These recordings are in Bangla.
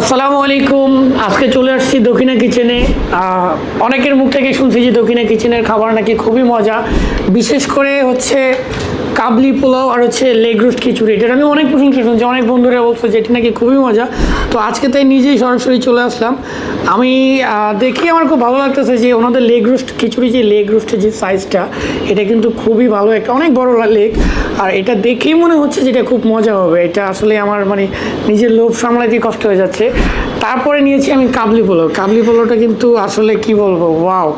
আসসালামু আলাইকুম। আজকে চলে আসছি দক্ষিণা কিচেনে। অনেকের মুখ থেকে শুনছি যে দক্ষিণা কিচেনের খাবার নাকি খুবই মজা। বিশেষ করে হচ্ছে কাবলি পোলাও আর হচ্ছে লেগ রোস্ট খিচুড়ি। এটা আমি অনেক প্রশংসা শুনছি, অনেক বন্ধুরা বলছে যে এটি নাকি খুবই মজা। তো আজকে তাই নিজেই সরাসরি চলে আসলাম। আমি দেখি আমার খুব ভালো লাগতেছে যে ওনাদের লেগ রোস্ট খিচুড়ি যে লেগ রোস্টের যে সাইজটা এটা কিন্তু খুবই ভালো একটা, অনেক বড় লেগ। আর এটা দেখেই মনে হচ্ছে যে এটা খুব মজা হবে। এটা আসলে আমার মানে নিজের লোভ সামলাতে কষ্ট হয়ে যাচ্ছে। তারপরে নিয়েছি আমি কাবলি পোলাও। কাবলি পোলাওটা কিন্তু আসলে কি বলব? ওয়াও!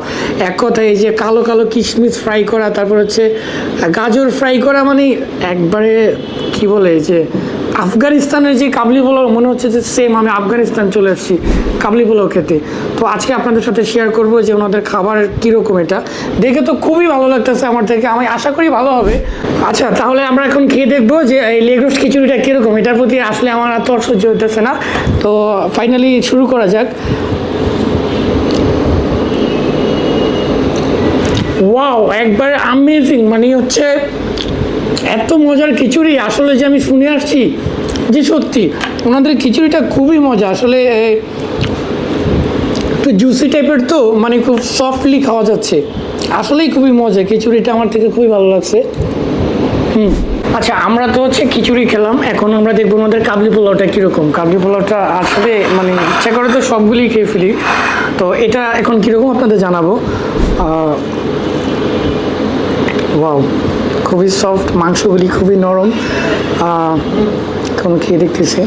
এক কথায় এই যে কালো কালো কিশমিশ ফ্রাই করা, তারপর হচ্ছে গাজর ফ্রাই করা মানে একবারে কি বলে যে আফগানিস্তানের যে কাবলি পোলাও, মনে হচ্ছে যে সেম আমি আফগানিস্তান চলে আসছি কাবলি পোলাও খেতে। তো আজকে আপনাদের সাথে শেয়ার করব যে ওনাদের খাবার কীরকম এটা। দেখে তো খুবই ভালো লাগতেছে আমার থেকে, আমি আশা করি ভালো হবে। আচ্ছা তাহলে আমরা এখন খেয়ে দেখব যে এই লেগ খিচুড়িটা কীরকম, এটার প্রতি আসলে আমার আর তর সহ্য হতেছে না। তো ফাইনালি শুরু করা যাক। ওয়াও একবার আমেজিং মানে হচ্ছে এত মজার খিচুড়ি, আসলে যে আমি শুনে আসছি, যে সত্যি, ওনাদের খিচুড়িটা খুবই মজা। আসলে একটু জুসি টাইপের তো মানে খুব সফটলি খাওয়া যাচ্ছে। আসলেই খুবই মজা, খিচুড়িটা আমার থেকে খুবই ভালো লাগছে। হুম। আচ্ছা আমরা তো হচ্ছে খিচুড়ি খেলাম, এখন আমরা দেখব আমাদের কাবলি পোলাওটা কীরকম। কাবলি পোলাওটা আসলে মানে ইচ্ছা করে তো সবগুলি খেয়ে ফেলি। তো এটা এখন কীরকম আপনাদের জানাব? ওয়াও। খুবই সফট মাংসগুলি খুবই নরম এখন খেয়ে দেখতেছে?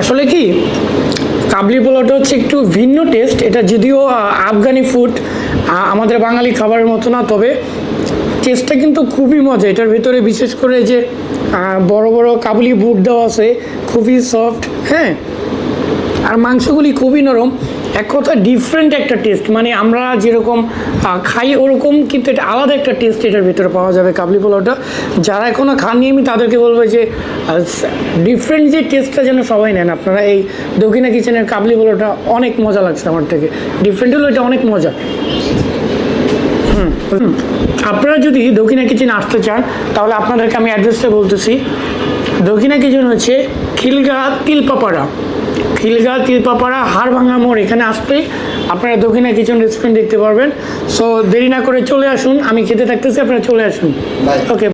আসলে কি, কাবলি পোলাওটা হচ্ছে একটু ভিন্ন টেস্ট এটা যদিও আফগানি ফুড আমাদের বাঙালি খাবারের মতো না, তবে টেস্টটা কিন্তু খুবই মজা। এটার ভেতরে বিশেষ করে যে বড় বড় কাবলি বুট দেওয়া আছে, খুবই সফট হ্যাঁ? আর মাংসগুলি খুবই নরম। এক কথা ডিফারেন্ট একটা টেস্ট মানে আমরা যেরকম খাই ওরকম, কিন্তু এটা আলাদা একটা টেস্ট এটার ভিতরে পাওয়া যাবে কাবলি পোলাওটা। যারা এখনও খাননি, আমি তাদেরকে বলব যে ডিফারেন্ট যে টেস্টটা যেন সবাই নেন। আপনারা এই দক্ষিণা কিচেনের কাবলি পোলাওটা অনেক মজা লাগছে আমার থেকে। ডিফারেন্ট হলো এটা অনেক মজা। আপনারা যদি দক্ষিণা কিচেন আসতে চান, তাহলে আপনাদেরকে আমি অ্যাড্রেসটা বলতেছি। দক্ষিণা কিচেন হচ্ছে খিলগা তিলপাপাড়া। খিলগা তিলপাপাড়া হাড়ভাঙা মোড় এখানে আসবে। আপনারা দক্ষিণা কিচেন রেস্টুরেন্ট দেখতে পারবেন। সো দেরি না করে চলে আসুন আমি খেতে থাকতেছি আপনারা চলে আসুন। ওকে